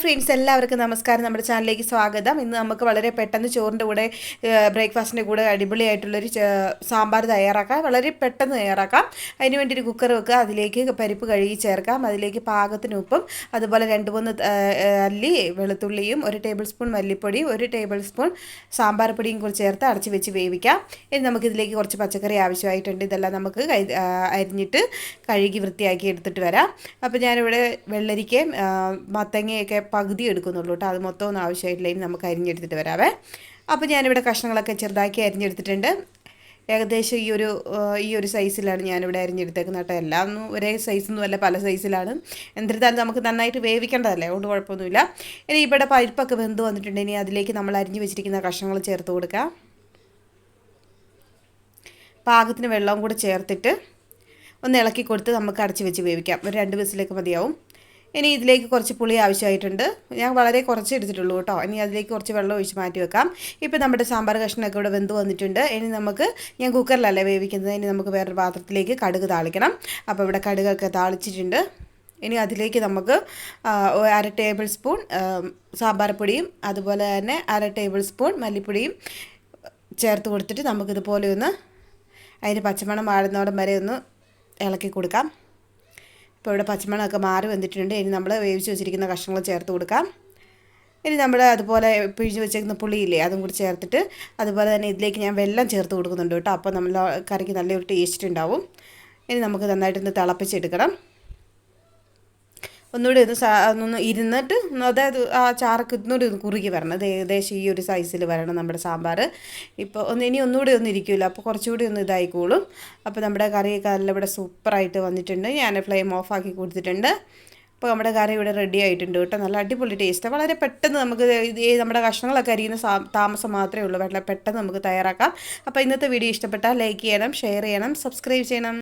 Friends എല്ലാവർക്കും നമസ്കാരം. നമ്മുടെ ചാനലിലേക്ക് സ്വാഗതം. ഇന്ന് നമുക്ക് വളരെ പെട്ടെന്ന് ചോറിന്റെ കൂടെ ബ്രേക്ക്ഫാസ്റ്റിന്റെ കൂടെ അടിപൊളിയായിട്ടുള്ളൊരു സാമ്പാർ തയ്യാറാക്കാം. വളരെ പെട്ടെന്ന് തയ്യാറാക്കാം. അതിന് വേണ്ടി ഒരു കുക്കർ വെക്കുക അതിലേക്ക് പരിപ്പ് കഴുകി ചേർക്കാം. അതിലേക്ക് പാകത്തിന് ഉപ്പും അതുപോലെ രണ്ട് മൂന്ന് അല്ലി വെളുത്തുള്ളിയും ഒരു ടേബിൾ സ്പൂൺ മല്ലിപ്പൊടിയും ഒരു ടേബിൾ സ്പൂൺ സാമ്പാർ പൊടിയും കൂടി ചേർത്ത് അടച്ച് വെച്ച് വേവിക്കാം. ഇനി നമുക്കിതിലേക്ക് കുറച്ച് പച്ചക്കറി ആവശ്യമായിട്ടുണ്ട്. ഇതെല്ലാം നമുക്ക് അരിഞ്ഞിട്ട് കഴുകി വൃത്തിയാക്കി എടുത്തിട്ട് വരാം. അപ്പോൾ ഞാനിവിടെ വെള്ളരിക്കയും മത്തങ്ങയൊക്കെ പകുതി എടുക്കുന്നുള്ളൂ കേട്ടോ. അത് മൊത്തം ഒന്നും ആവശ്യമായിട്ടില്ല. ഇനി നമുക്ക് അരിഞ്ഞെടുത്തിട്ട് വരാവേ. അപ്പോൾ ഞാനിവിടെ കഷ്ണങ്ങളൊക്കെ ചെറുതാക്കി അരിഞ്ഞെടുത്തിട്ടുണ്ട്. ഏകദേശം ഈ ഒരു ഈ ഒരു സൈസിലാണ് ഞാനിവിടെ അരിഞ്ഞെടുത്തേക്കുന്നത് കേട്ടോ. എല്ലാം ഒന്നും ഒരേ സൈസൊന്നും അല്ല പല സൈസിലാണ് എന്നിരുന്നാലും നമുക്ക് നന്നായിട്ട് വേവിക്കേണ്ടതല്ലേ? അതുകൊണ്ട് കുഴപ്പമൊന്നുമില്ല. ഇനി ഇവിടെ പരിപ്പൊക്കെ വെന്ത് വന്നിട്ടുണ്ട്. ഇനി അതിലേക്ക് നമ്മൾ അരിഞ്ഞു വെച്ചിരിക്കുന്ന കഷ്ണങ്ങൾ ചേർത്ത് കൊടുക്കുക പാകത്തിന് വെള്ളവും കൂടെ ചേർത്തിട്ട് ഒന്ന് ഇളക്കി കൊടുത്ത് നമുക്ക് അടച്ച് വെച്ച് വേവിക്കാം. ഒരു രണ്ട് വിസിലേക്ക് മതിയാവും. ഇനി ഇതിലേക്ക് കുറച്ച് പുളി ആവശ്യമായിട്ടുണ്ട്. ഞാൻ വളരെ കുറച്ച് എടുത്തിട്ടുള്ളൂ കേട്ടോ. ഇനി അതിലേക്ക് കുറച്ച് വെള്ളം ഒഴിച്ച് മാറ്റി വെക്കാം. ഇപ്പോൾ നമ്മുടെ സാമ്പാർ കഷ്ണമൊക്കെ ഇവിടെ വെന്ത് വന്നിട്ടുണ്ട്. ഇനി നമുക്ക് ഞാൻ കുക്കറിലല്ലേ വേവിക്കുന്നത്. ഇനി നമുക്ക് വേറൊരു പാത്രത്തിലേക്ക് കടുക് താളിക്കണം. അപ്പോൾ ഇവിടെ കടുകൊക്കെ താളിച്ചിട്ടുണ്ട്. ഇനി അതിലേക്ക് നമുക്ക് അര ടേബിൾ സ്പൂൺ സാമ്പാർ പൊടിയും അതുപോലെ തന്നെ അര ടേബിൾ സ്പൂൺ മല്ലിപ്പൊടിയും ചേർത്ത് കൊടുത്തിട്ട് നമുക്കിതുപോലെ ഒന്ന് അതിന് പച്ചമണം വാഴുന്നോടം വരെ ഒന്ന് ഇളക്കി കൊടുക്കാം. ഇപ്പോൾ ഇവിടെ പച്ചമണമൊക്കെ മാറി വന്നിട്ടുണ്ട്. ഇനി നമ്മൾ വേവിച്ച് വെച്ചിരിക്കുന്ന കഷ്ണങ്ങൾ ചേർത്ത് കൊടുക്കാം. ഇനി നമ്മൾ അതുപോലെ പിഴിഞ്ഞ് വെച്ചേക്കുന്ന പുളിയില്ലേ അതും കൂടി ചേർത്തിട്ട് അതുപോലെ തന്നെ ഇതിലേക്ക് ഞാൻ വെള്ളം ചേർത്ത് കൊടുക്കുന്നുണ്ട് കേട്ടോ. അപ്പോൾ നമ്മൾ കറിക്ക് നല്ലൊരു ടേസ്റ്റ് ഉണ്ടാവും. ഇനി നമുക്ക് നന്നായിട്ടൊന്ന് തിളപ്പിച്ചെടുക്കണം. ഒന്നുകൂടി ഒന്ന് ഒന്ന് ഇരുന്നിട്ട് അതായത് ആ ചാറൊക്കെ ഇന്നുകൂടി ഒന്ന് കുറുകി വരണം. അത് ഏകദേശം ഈ ഒരു സൈസിൽ വരണം നമ്മുടെ സാമ്പാർ ഇപ്പോൾ ഒന്ന് ഇനി ഒന്നുകൂടി ഒന്നും ഇരിക്കില്ല അപ്പോൾ കുറച്ചുകൂടി ഒന്ന് ഇതായിക്കോളും. അപ്പോൾ നമ്മുടെ കറിയൊക്കെ നല്ല ഇവിടെ സൂപ്പറായിട്ട് വന്നിട്ടുണ്ട്. ഞാൻ ഫ്ലെയിം ഓഫ് ആക്കി കൊടുത്തിട്ടുണ്ട്. അപ്പോൾ നമ്മുടെ കറി ഇവിടെ റെഡി ആയിട്ടുണ്ട് കേട്ടോ. നല്ല അടിപൊളി ടേസ്റ്റ് വളരെ പെട്ടെന്ന് നമുക്ക് നമ്മുടെ കഷ്ണങ്ങളൊക്കെ അരിയുന്ന താമസം മാത്രമേ ഉള്ളൂ. വളരെ പെട്ടെന്ന് നമുക്ക് തയ്യാറാക്കാം. അപ്പോൾ ഇന്നത്തെ വീഡിയോ ഇഷ്ടപ്പെട്ടാൽ ലൈക്ക് ചെയ്യണം ഷെയർ ചെയ്യണം സബ്സ്ക്രൈബ് ചെയ്യണം.